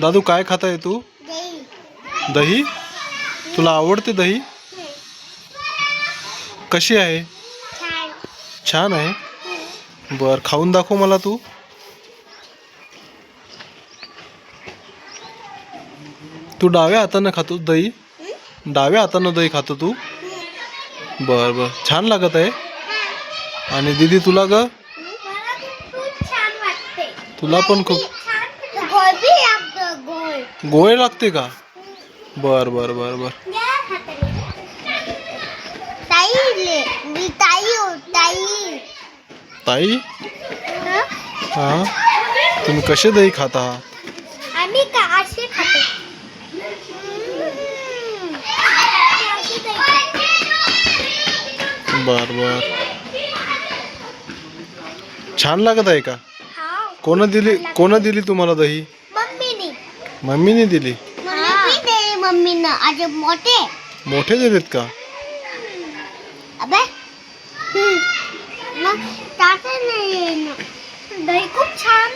दादू काय खाताय तू? दही. दही? तुला आवडते दही? कशी आहे? छान. आहे? बर खाऊन दाखव मला तू. तू डाव्या हातानं खातो दही? डाव्या हातानं दही खातो तू? बर बर. छान लागत आहे? आणि दीदी तुला ग? तुला पण खूप गोळ बी लागतं का? बर बर बर बर। ताई ले मी ताई हो ताई। ताई? हं? हा? तुम्ही कसे दही खाता? आम्ही का असे खातो. बर बर। छान लागत आहे का? हाव. कोण दिली कोण दिली तुम्हाला दही? मम्मीने दिली? मम्मी दे मम्मीनं मोठे. मोठे दिलेत का? अबे. मग तात्याने दही खूप छान